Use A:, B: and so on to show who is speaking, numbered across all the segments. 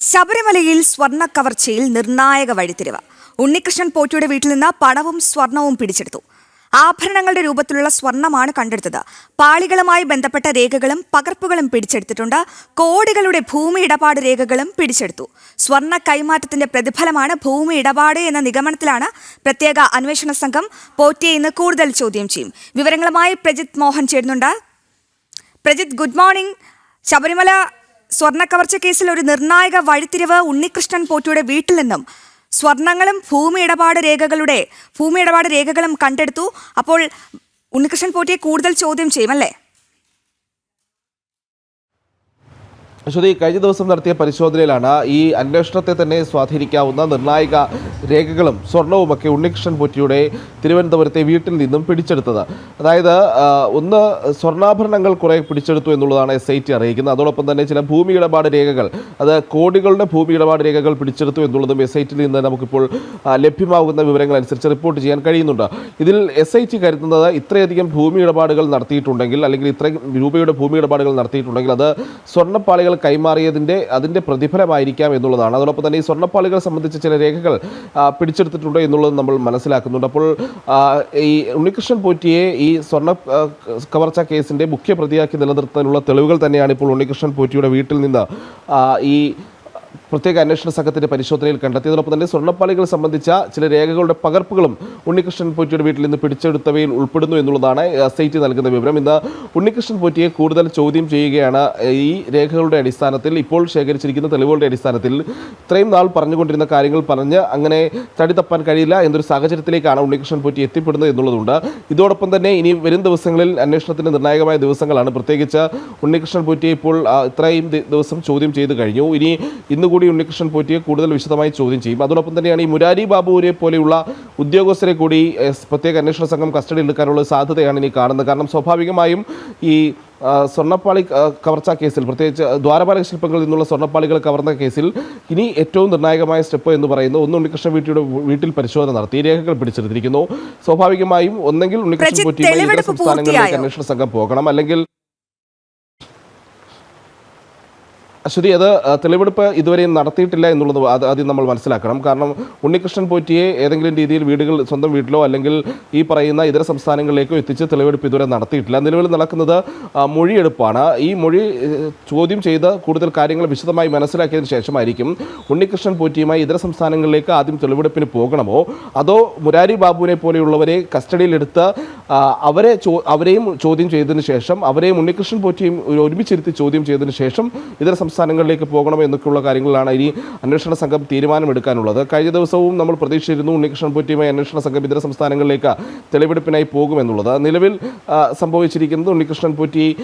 A: ശബരിമലയിൽ സ്വർണ കവർച്ചയിൽ നിർണായക വഴിത്തിരിവ്. ഉണ്ണികൃഷ്ണൻ പോറ്റിയുടെ വീട്ടിൽ നിന്ന് പണവും സ്വർണവും പിടിച്ചെടുത്തു. ആഭരണങ്ങളുടെ രൂപത്തിലുള്ള സ്വർണമാണ് കണ്ടെടുത്തത്. പാളികളുമായി ബന്ധപ്പെട്ട രേഖകളും പകർപ്പുകളും പിടിച്ചെടുത്തിട്ടുണ്ട്. കോടികളുടെ ഭൂമി ഇടപാട് രേഖകളും പിടിച്ചെടുത്തു. സ്വർണ കൈമാറ്റത്തിന്റെ പ്രതിഫലമാണ് ഭൂമി ഇടപാട് എന്ന നിഗമനത്തിലാണ് പ്രത്യേക അന്വേഷണ സംഘം പോറ്റിയെ ഇന്ന് കൂടുതൽ ചോദ്യം ചെയ്യും. വിവരങ്ങളുമായി പ്രജിത് മോഹൻ ചേരുന്നുണ്ട്. പ്രജിത് ഗുഡ് മോർണിംഗ് ശബരിമല സ്വർണ കവർച്ച കേസിൽ ഒരു നിർണായക വഴിത്തിരിവ് ഉണ്ണികൃഷ്ണൻ പോറ്റിയുടെ വീട്ടിൽ നിന്നും സ്വർണങ്ങളും ഭൂമി ഇടപാട് രേഖകളുടെ ഭൂമി ഇടപാട് രേഖകളും കണ്ടെടുത്തു. അപ്പോൾ ഉണ്ണികൃഷ്ണൻ പോറ്റിയെ കൂടുതൽ ചോദ്യം ചെയ്യും അല്ലേ?
B: ശ്രുതി കഴിഞ്ഞ ദിവസം നടത്തിയ പരിശോധനയിലാണ് ഈ അന്വേഷണത്തെ തന്നെ സ്വാധീനിക്കാവുന്ന നിർണായക രേഖകളും സ്വർണവുമൊക്കെ ഉണ്ണികൃഷ്ണൻ പൊറ്റിയുടെ തിരുവനന്തപുരത്തെ വീട്ടിൽ നിന്നും പിടിച്ചെടുത്തത്. അതായത് ഒന്ന് സ്വർണാഭരണങ്ങൾ കുറേ പിടിച്ചെടുത്തു എന്നുള്ളതാണ് എസ് ഐ ടി അറിയിക്കുന്നത്. അതോടൊപ്പം തന്നെ ചില ഭൂമി ഇടപാട് രേഖകൾ അത് കോടികളുടെ ഭൂമി ഇടപാട് രേഖകൾ പിടിച്ചെടുത്തു എന്നുള്ളതും എസ് ഐ ടിയിൽ നിന്ന് നമുക്കിപ്പോൾ ലഭ്യമാകുന്ന വിവരങ്ങൾ അനുസരിച്ച് റിപ്പോർട്ട് ചെയ്യാൻ കഴിയുന്നുണ്ട്. ഇതിൽ എസ് ഐ ടി കരുതുന്നത് ഇത്രയധികം ഭൂമി ഇടപാടുകൾ നടത്തിയിട്ടുണ്ടെങ്കിൽ അല്ലെങ്കിൽ ഇത്രയും രൂപയുടെ ഭൂമി ഇടപാടുകൾ നടത്തിയിട്ടുണ്ടെങ്കിൽ അത് സ്വർണപ്പാളികൾ കൈമാറിയതിന്റെ അതിന്റെ പ്രതിഫലമായിരിക്കാം എന്നുള്ളതാണ്. അതോടൊപ്പം തന്നെ ഈ സ്വർണപ്പാളികൾ സംബന്ധിച്ച ചില രേഖകൾ പിടിച്ചെടുത്തിട്ടുണ്ട് എന്നുള്ളത് നമ്മൾ മനസ്സിലാക്കുന്നുണ്ട്. അപ്പോൾ ഈ ഉണ്ണികൃഷ്ണൻ പോറ്റിയെ ഈ സ്വർണ കവർച്ച കേസിന്റെ മുഖ്യ പ്രതിയാക്കി നിലനിർത്താനുള്ള തെളിവുകൾ തന്നെയാണ് ഇപ്പോൾ ഉണ്ണികൃഷ്ണൻ പോറ്റിയുടെ വീട്ടിൽ നിന്ന് ഈ പ്രത്യേക അന്വേഷണ സംഘത്തിന്റെ പരിശോധനയിൽ കണ്ടെത്തിയതോടൊപ്പം തന്നെ സ്വർണപ്പാളികൾ സംബന്ധിച്ച ചില രേഖകളുടെ പകർപ്പുകളും ഉണ്ണികൃഷ്ണൻ പോറ്റിയുടെ വീട്ടിൽ നിന്ന് പിടിച്ചെടുത്തവയിൽ ഉൾപ്പെടുന്നു എന്നുള്ളതാണ് എസ് ഐ ടി നൽകുന്ന വിവരം. ഇന്ന് ഉണ്ണികൃഷ്ണൻ പോറ്റിയെ കൂടുതൽ ചോദ്യം ചെയ്യുകയാണ്. ഈ രേഖകളുടെ അടിസ്ഥാനത്തിൽ ഇപ്പോൾ ശേഖരിച്ചിരിക്കുന്ന തെളിവുകളുടെ അടിസ്ഥാനത്തിൽ ഇത്രയും നാൾ പറഞ്ഞുകൊണ്ടിരുന്ന കാര്യങ്ങൾ പറഞ്ഞ് അങ്ങനെ തടി തപ്പാൻ കഴിയില്ല എന്നൊരു സാഹചര്യത്തിലേക്കാണ് ഉണ്ണികൃഷ്ണൻ പോറ്റി എത്തിപ്പെടുന്നത് എന്നുള്ളതുണ്ട്. ഇതോടൊപ്പം തന്നെ ഇനി വരും ദിവസങ്ങളിൽ അന്വേഷണത്തിന്റെ നിർണായകമായ ദിവസങ്ങളാണ്. പ്രത്യേകിച്ച് ഉണ്ണികൃഷ്ണൻ പോറ്റിയെ ഇപ്പോൾ ഇത്രയും ദിവസം ചോദ്യം ചെയ്ത് കഴിഞ്ഞു. ഇനി ഇന്നുകൂടി ഉണ്ണികൃഷ്ണൻ പോറ്റിയെ കൂടുതൽ വിശദമായി ചോദ്യം ചെയ്യും. അതോടൊപ്പം തന്നെയാണ് ഈ മുരാരി ബാബുവിനെ പോലെയുള്ള ഉദ്യോഗസ്ഥരെ കൂടി പ്രത്യേക അന്വേഷണ സംഘം കസ്റ്റഡിയിൽ എടുക്കാനുള്ള സാധ്യതയാണ് ഇനി കാണുന്നത്. കാരണം സ്വാഭാവികമായും ഈ സ്വർണപ്പാളി കവർച്ച കേസിൽ പ്രത്യേകിച്ച് ദ്വാരപാലക ശില്പങ്ങളിൽ നിന്നുള്ള സ്വർണപ്പാളികൾ കവർന്ന കേസിൽ ഇനി ഏറ്റവും നിർണായകമായ സ്റ്റെപ്പ് എന്ന് പറയുന്നത് ഒന്ന് ഉണ്ണികൃഷ്ണൻ വീട്ടിയുടെ വീട്ടിൽ പരിശോധന നടത്തി രേഖകൾ പിടിച്ചെടുത്തിരിക്കുന്നു. സ്വാഭാവികമായും ഒന്നെങ്കിൽ ഉണ്ണികൃഷ്ണൻ
A: പോറ്റി
B: പോറ്റിയുമായി ഇതര സംസ്ഥാനങ്ങളിലേക്ക് അന്വേഷണ സംഘം പോകണം. അല്ലെങ്കിൽ അശ്വതി അത് തെളിവെടുപ്പ് ഇതുവരെയും നടത്തിയിട്ടില്ല എന്നുള്ളത് അത് ആദ്യം നമ്മൾ മനസ്സിലാക്കണം. കാരണം ഉണ്ണികൃഷ്ണൻ പോറ്റിയെ ഏതെങ്കിലും രീതിയിൽ വീടുകൾ സ്വന്തം വീട്ടിലോ അല്ലെങ്കിൽ ഈ പറയുന്ന ഇതര സംസ്ഥാനങ്ങളിലേക്കോ എത്തിച്ച് തെളിവെടുപ്പ് ഇതുവരെ നടത്തിയിട്ടില്ല. നിലവിൽ നടക്കുന്നത് മൊഴിയെടുപ്പാണ്. ഈ മൊഴി ചോദ്യം ചെയ്ത് കൂടുതൽ കാര്യങ്ങൾ വിശദമായി മനസ്സിലാക്കിയതിന് ശേഷമായിരിക്കും ഉണ്ണികൃഷ്ണൻ പോറ്റിയുമായി ഇതര സംസ്ഥാനങ്ങളിലേക്ക് ആദ്യം തെളിവെടുപ്പിന് പോകണമോ? അതോ മുരാരി ബാബുവിനെ പോലെയുള്ളവരെ കസ്റ്റഡിയിലെടുത്ത് അവരെ ചോ- അവരെയും ചോദ്യം ചെയ്തതിന് ശേഷം അവരെയും ഉണ്ണികൃഷ്ണൻ പോറ്റിയും ഒരു ഒരുമിച്ചിരുത്തി ചോദ്യം ചെയ്തതിന് ശേഷം ഇതര സംസ്ഥാനങ്ങളിലേക്ക് പോകണമോ എന്നൊക്കെയുള്ള കാര്യങ്ങളിലാണ് ഇനി അന്വേഷണ സംഘം തീരുമാനമെടുക്കാനുള്ളത്. കഴിഞ്ഞ ദിവസവും നമ്മൾ പ്രതീക്ഷിച്ചിരുന്നു ഉണ്ണികൃഷ്ണൻ പോറ്റിയുമായി അന്വേഷണ സംഘം ഇതര സംസ്ഥാനങ്ങളിലേക്ക് തെളിവെടുപ്പിനായി പോകുമെന്നുള്ളത്. നിലവിൽ സംഭവിച്ചിരിക്കുന്നത് ഉണ്ണികൃഷ്ണൻ പോറ്റി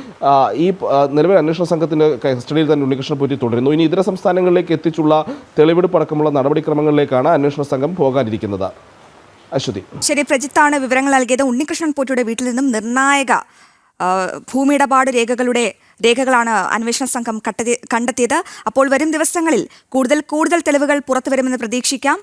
B: ഈ നിലവിൽ അന്വേഷണ സംഘത്തിന്റെ കസ്റ്റഡിയിൽ തന്നെ ഉണ്ണികൃഷ്ണൻ പോറ്റി തുടരുന്നു. ഇനി ഇതര സംസ്ഥാനങ്ങളിലേക്ക് എത്തിച്ചുള്ള തെളിവെടുപ്പ് അടക്കമുള്ള നടപടിക്രമങ്ങളിലേക്കാണ് അന്വേഷണ സംഘം പോകാനിരിക്കുന്നത്. അശ്വതി.
A: ശരി പ്രജിത്താണ് വിവരങ്ങൾ നൽകിയത്. ഉണ്ണികൃഷ്ണൻ പോറ്റിയുടെ വീട്ടിൽ നിന്നും നിർണായക ഭൂമിയിടപാട് ഭൂമി രേഖകളുടെ രേഖകളാണ് അന്വേഷണ സംഘം കണ്ടെത്തിയത്. അപ്പോൾ വരും ദിവസങ്ങളിൽ കൂടുതൽ കൂടുതൽ തെളിവുകൾ പുറത്തുവരുമെന്ന് പ്രതീക്ഷിക്കാം.